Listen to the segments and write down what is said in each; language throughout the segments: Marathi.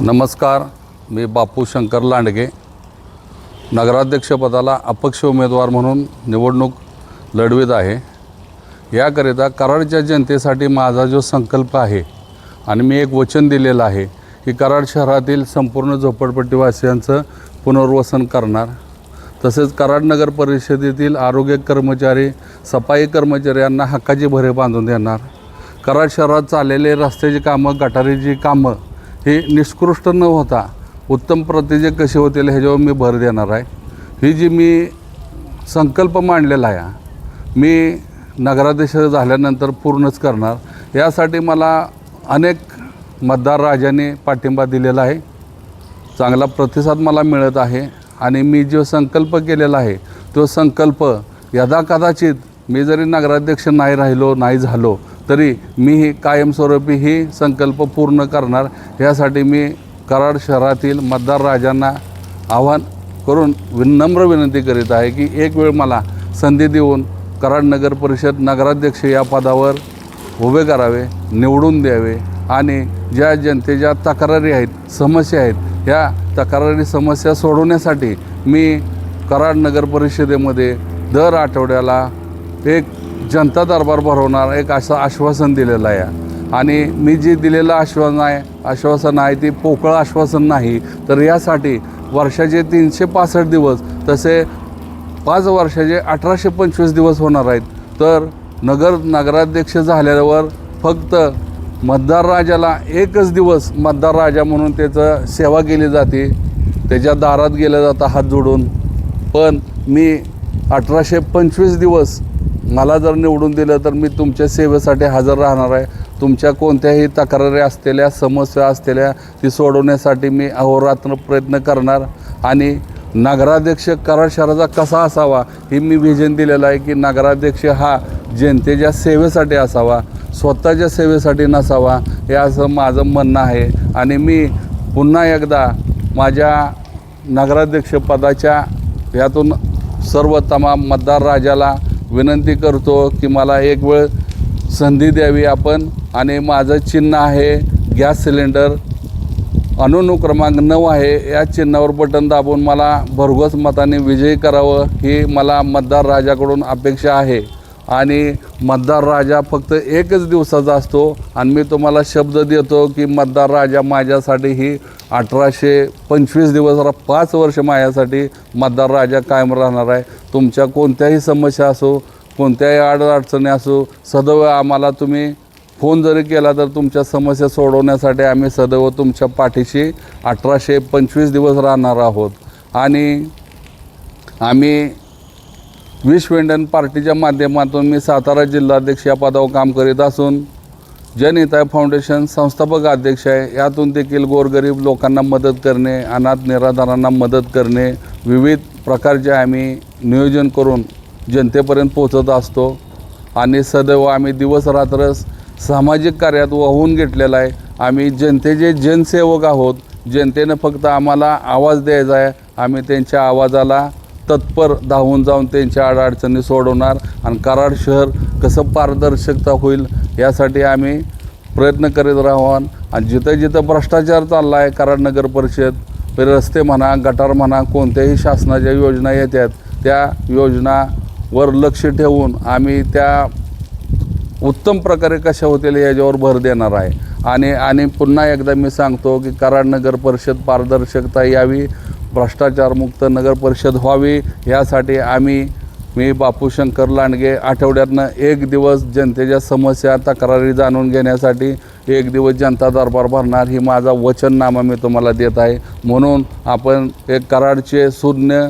नमस्कार मी बापू शंकर लांडगे. नगराध्यक्षपदाला अपक्ष उमेदवार म्हणून निवडणूक लढवित आहे. याकरिता कराडच्या जनतेसाठी माझा जो संकल्प आहे आणि मी एक वचन दिलेलं आहे की कराड शहरातील संपूर्ण झोपडपट्टीवासियांचं पुनर्वसन करणार. तसेच कराड नगर परिषदेतील आरोग्य कर्मचारी सफाई कर्मचारी यांना हक्काची भरे बांधून देणार. कराड शहरात चाललेले रस्त्याची कामं गटारीची कामं हे निष्कृष्ट न होता उत्तम प्रतीचे कसे होतील ह्याच्यावर मी भर देणार आहे. ही जी मी संकल्प मांडलेला आहे मी नगराध्यक्ष झाल्यानंतर पूर्णच करणार. यासाठी मला अनेक मतदार राजाने पाठिंबा दिलेला आहे. चांगला प्रतिसाद मला मिळत आहे आणि मी जो संकल्प केलेला आहे तो संकल्प यदा कदाचित मी जरी नगराध्यक्ष नाही राहिलो नाही झालो तरी मी ही कायमस्वरूपी ही संकल्प पूर्ण करणार. यासाठी मी कराड शहरातील मतदार राजांना आव्हान करून विनम्र विनंती करीत आहे की एक वेळ मला संधी देऊन कराड नगर परिषद नगराध्यक्ष या पदावर उभे करावे निवडून द्यावे आणि ज्या जनतेच्या तक्रारी आहेत समस्या आहेत ह्या तक्रारी समस्या सोडवण्यासाठी मी कराड नगर परिषदेमध्ये दर आठवड्याला एक जनता दरबार भरवणार एक असं आश्वासन दिलेलं आहे. आणि मी जे दिलेलं आश्वासन आहे आश्वासन आहे ते पोकळ आश्वासन नाही तर यासाठी वर्षाचे तीनशे पासष्ट दिवस तसे पाच वर्षाचे अठराशे पंचवीस दिवस होणार आहेत. तर नगर नगराध्यक्ष झाल्यावर फक्त मतदार राजाला एकच दिवस मतदार राजा म्हणून त्याचं सेवा केली जाते. त्याच्या दारात गेलं जातं हात जोडून. पण मी अठराशे पंचवीस दिवस मला जर निवडून दिलं तर मी तुमच्या सेवेसाठी हजर राहणार आहे. तुमच्या कोणत्याही तक्रारी असलेल्या समस्या असलेल्या ती सोडवण्यासाठी मी अहोरात्र प्रयत्न करणार. आणि नगराध्यक्ष कराड शहराचा कसा असावा हे मी व्हिजन दिलेलं आहे की नगराध्यक्ष हा जनतेच्या सेवेसाठी असावा स्वतःच्या सेवेसाठी नसावा हे असं माझं म्हणणं आहे. आणि मी पुन्हा एकदा माझ्या नगराध्यक्षपदाच्या यातून सर्व तमाम मतदार राजाला विनंती करतो की मला एक वेळ संधी द्यावी आपण आणि माझं चिन्ह आहे गॅस सिलेंडर. अनुनु क्रमांक नऊ आहे. या चिन्हावर बटन दाबून मला भरघोस मताने विजयी करावं ही मला मतदार राजाकडून अपेक्षा आहे. आणि मतदार राजा फक्त एकच दिवसाचा असतो. आणि मी तुम्हाला शब्द देतो की मतदार राजा माझ्यासाठी ही अठराशे पंचवीस दिवस पाच वर्ष माझ्यासाठी मतदार राजा कायम राहणार आहे. तुमच्या कोणत्याही समस्या असो कोणत्याही अडचणी असो सदैव आम्हाला तुम्ही फोन जरी केला तर तुमच्या समस्या सोडवण्यासाठी आम्ही सदैव तुमच्या पाठीशी अठराशे पंचवीस दिवस राहणार आहोत. आणि आम्ही विश्वेंडन पार्टीच्या माध्यमातून मी सातारा जिल्हाध्यक्ष या पदावर काम करीत असून जनहिताय फाउंडेशन संस्थापक अध्यक्ष आहे. यातून देखील गोरगरीब लोकांना मदत करणे अनाथ निराधारांना मदत करणे विविध प्रकारचे आम्ही नियोजन करून जनतेपर्यंत पोचत असतो. आणि सदैव आम्ही दिवसरात्र सामाजिक कार्यात वाहून घेतलेला आहे. आम्ही जनतेचे जनसेवक आहोत. जनतेनं फक्त आम्हाला आवाज द्यायचा आहे. आम्ही त्यांच्या आवाजाला तत्पर धावून जाऊन त्यांच्या अडचणी सोडवणार आणि कराड शहर कसं पारदर्शकता होईल यासाठी आम्ही प्रयत्न करीत राहावं. आणि जिथं जिथं भ्रष्टाचार चालला आहे कराड नगर परिषद रस्ते म्हणा गटार म्हणा कोणत्याही शासनाच्या योजना येतात त्या योजनावर लक्ष ठेवून आम्ही त्या उत्तम प्रकारे कशा होतील याच्यावर भर देणार आहे. आणि आणि पुन्हा एकदा मी सांगतो की कराड नगर परिषद पारदर्शकता यावी. भ्रष्टाचारमुक्त नगरपरिषद व्हावी यासाठी आम्ही मी बापू शंकर लांडगे आठवड्यातनं एक दिवस जनतेच्या समस्या तक्रारी जाणून घेण्यासाठी एक दिवस जनता दरबार भरणार ही माझा वचननामा मी तुम्हाला देत आहे. म्हणून आपण एक कराडचे शून्य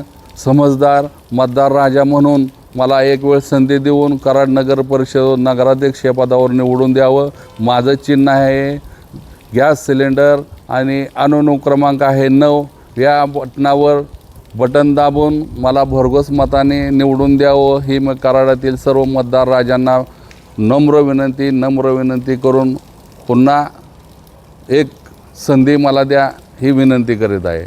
समजदार मतदार राजा म्हणून मला एक वेळ संधी देऊन कराड नगर परिषद नगराध्यक्ष या पदावर निवडून द्यावं. माझं चिन्ह आहे गॅस सिलेंडर आणि अनुनु क्रमांक आहे नऊ या बटनावर बटन दाबून मला भरघोस मताने निवडून द्यावं ही मग कराडातील सर्व मतदार राजांना नम्र विनंती नम्र विनंती करून पुन्हा एक संधी मला द्या ही विनंती करीत आहे.